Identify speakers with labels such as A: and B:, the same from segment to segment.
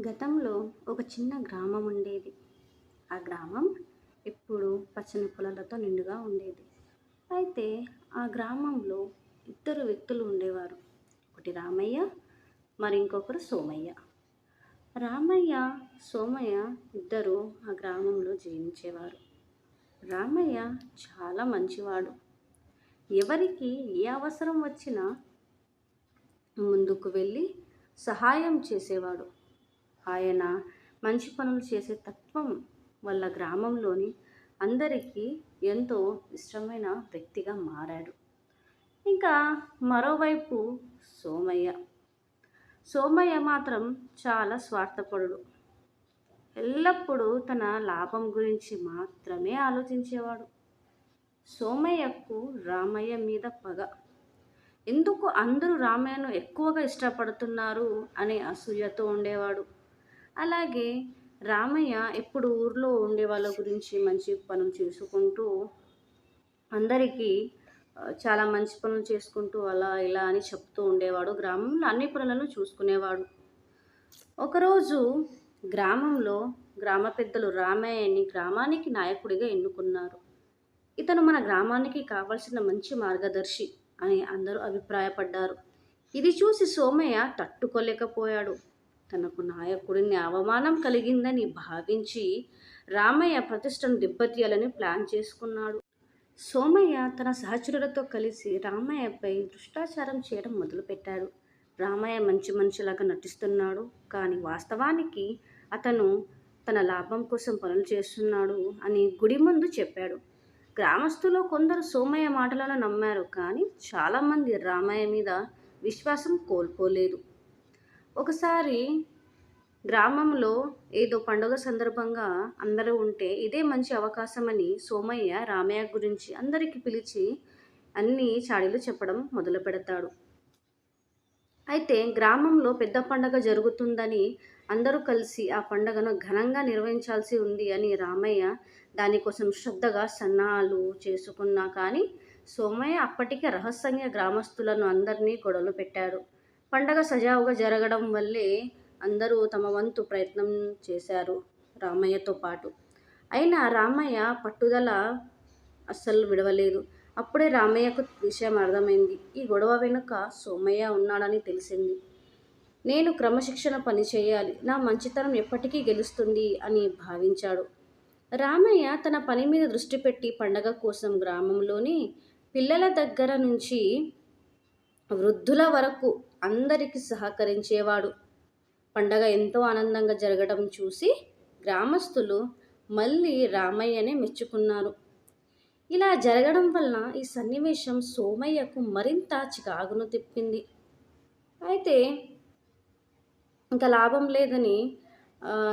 A: గతంలో ఒక చిన్న గ్రామం ఉండేది. ఆ గ్రామం ఎప్పుడు పచ్చని పొలాలతో నిండుగా ఉండేది. అయితే ఆ గ్రామంలో ఇద్దరు వ్యక్తులు ఉండేవారు. ఒకటి రామయ్య మరి ఇంకొకరు సోమయ్య. రామయ్య సోమయ్య ఇద్దరు ఆ గ్రామంలో జీవించేవారు. రామయ్య చాలా మంచివాడు. ఎవరికి ఏ అవసరం వచ్చినా ముందుకు వెళ్ళి సహాయం చేసేవాడు. ఆయన మంచి పనులు చేసే తత్వం వల్ల గ్రామంలోని అందరికీ ఎంతో ఇష్టమైన వ్యక్తిగా మారాడు. ఇంకా మరోవైపు సోమయ్య. సోమయ్య మాత్రం చాలా స్వార్థపరుడు. ఎల్లప్పుడూ తన లాభం గురించి మాత్రమే ఆలోచించేవాడు. సోమయ్యకు రామయ్య మీద పగ. ఎందుకు అందరూ రామయ్యను ఎక్కువగా ఇష్టపడుతున్నారు అనే అసూయతో ఉండేవాడు. అలాగే రామయ్య ఎప్పుడు ఊర్లో ఉండే వాళ్ళ గురించి మంచి పనులు చేసుకుంటూ అందరికీ చాలా మంచి పనులు చేసుకుంటూ అలా ఇలా అని చెప్తూ ఉండేవాడు. గ్రామంలో అన్ని పనులను చూసుకునేవాడు. ఒకరోజు గ్రామంలో గ్రామ పెద్దలు రామయ్యని గ్రామానికి నాయకుడిగా ఎన్నుకున్నారు. ఇతను మన గ్రామానికి కావాల్సిన మంచి మార్గదర్శి అని అందరూ అభిప్రాయపడ్డారు. ఇది చూసి సోమయ్య తట్టుకోలేకపోయాడు. తనకు నాయకుడిని అవమానం కలిగిందని భావించి రామయ్య ప్రతిష్టను దెబ్బతీయాలని ప్లాన్ చేసుకున్నాడు. సోమయ్య తన సహచరులతో కలిసి రామయ్యపై దుష్టాచారం చేయడం మొదలుపెట్టాడు. రామయ్య మంచి మనిషిలాగా నటిస్తున్నాడు. కానీ వాస్తవానికి అతను తన లాభం కోసం పనులు చేస్తున్నాడు అని గుడి ముందు చెప్పాడు. గ్రామస్తులు కొందరు సోమయ్య మాటలను నమ్మారు. కానీ చాలామంది రామయ్య మీద విశ్వాసం కోల్పోలేదు. ఒకసారి గ్రామంలో ఏదో పండుగ సందర్భంగా అందరూ ఉంటే ఇదే మంచి అవకాశమని సోమయ్య రామయ్య గురించి అందరికీ పిలిచి అన్ని చాడీలు చెప్పడం మొదలు పెడతాడు. అయితే గ్రామంలో పెద్ద పండగ జరుగుతుందని అందరూ కలిసి ఆ పండగను ఘనంగా నిర్వహించాల్సి ఉంది అని రామయ్య దానికోసం శ్రద్ధగా సన్నాహాలు చేసుకున్నా కానీ సోమయ్య అప్పటికే రహస్యంగా గ్రామస్తులను అందరినీ గొడవలు పెట్టాడు. పండగ సజావుగా జరగడం వల్లే అందరూ తమ వంతు ప్రయత్నం చేశారు రామయ్యతో పాటు. అయినా రామయ్య పట్టుదల అస్సలు విడవలేదు. అప్పుడే రామయ్యకు విషయం అర్థమైంది. ఈ గొడవ వెనుక సోమయ్య ఉన్నాడని తెలిసింది. నేను క్రమశిక్షణ పని చేయాలి. నా మంచితనం ఎప్పటికీ గెలుస్తుంది అని భావించాడు. రామయ్య తన పని మీద దృష్టి పెట్టి పండగ కోసం గ్రామంలోని పిల్లల దగ్గర నుంచి వృద్ధుల వరకు అందరికీ సహకరించేవాడు. పండగ ఎంతో ఆనందంగా జరగడం చూసి గ్రామస్తులు మళ్ళీ రామయ్యనే మెచ్చుకున్నారు. ఇలా జరగడం వలన ఈ సన్నివేశం సోమయ్యకు మరింత చికాగును తిప్పింది. అయితే ఇంకా లాభం లేదని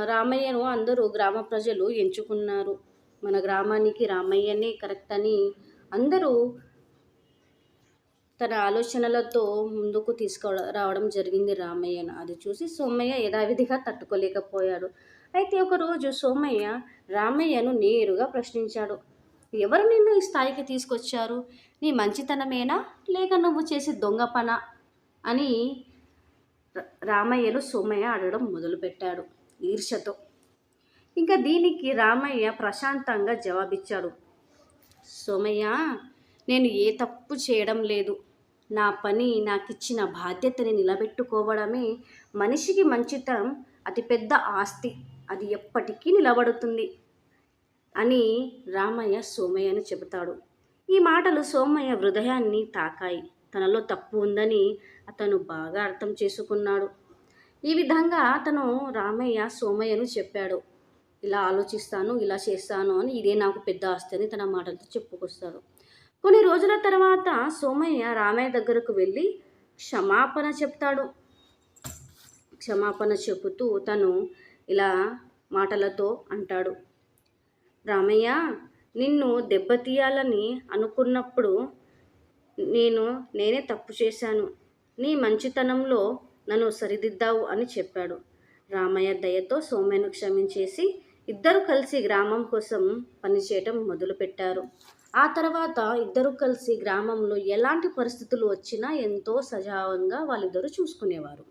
A: రామయ్యను అందరూ గ్రామ ప్రజలు ఎంచుకున్నారు. మన గ్రామానికి రామయ్యనే కరెక్ట్ అని అందరూ తన ఆలోచనలతో ముందుకు తీసుకు రావడం జరిగింది రామయ్యను. అది చూసి సోమయ్య యథావిధిగా తట్టుకోలేకపోయాడు. అయితే ఒకరోజు సోమయ్య రామయ్యను నేరుగా ప్రశ్నించాడు. ఎవరు నిన్ను ఈ స్థాయికి తీసుకొచ్చారు? నీ మంచితనమేనా? లేక నువ్వు చేసే దొంగపన అని రామయ్యను సోమయ్య అడగడం మొదలుపెట్టాడు ఈర్షతో ఇంకా దీనికి రామయ్య ప్రశాంతంగా జవాబిచ్చాడు. సోమయ్య నేను ఏ తప్పు చేయడం లేదు. నా పని నాకు ఇచ్చిన బాధ్యతని నిలబెట్టుకోవడమే మనిషికి మంచితనం అతిపెద్ద ఆస్తి. అది ఎప్పటికీ నిలబడుతుంది అని రామయ్య సోమయ్యను చెబుతాడు. ఈ మాటలు సోమయ్య హృదయాన్ని తాకాయి. తనలో తప్పు ఉందని అతను బాగా అర్థం చేసుకున్నాడు. ఈ విధంగా అతను రామయ్య సోమయ్యను చెప్పాడు. ఇలా ఆలోచిస్తాను ఇలా చేస్తాను అని ఇదే నాకు పెద్ద ఆస్తి అని తన మాటలతో చెప్పుకొస్తాడు. కొన్ని రోజుల తర్వాత సోమయ్య రామయ్య దగ్గరకు వెళ్ళి క్షమాపణ చెప్తాడు. క్షమాపణ చెబుతూ తను ఇలా మాటలతో అంటాడు. రామయ్య నిన్ను దెబ్బతీయాలని అనుకున్నప్పుడు నేను నేనే తప్పు చేశాను. నీ మంచితనంలో నన్ను సరిదిద్దావు అని చెప్పాడు. రామయ్య దయతో సోమయ్యను క్షమించేసి ఇద్దరు కలిసి గ్రామం కోసం పనిచేయటం మొదలుపెట్టారు. ఆ తర్వాత ఇద్దరు కలిసి గ్రామంలో ఎలాంటి పరిస్థితులు వచ్చినా ఎంతో సజావుగా వాళ్ళిద్దరూ చూసుకునేవారు.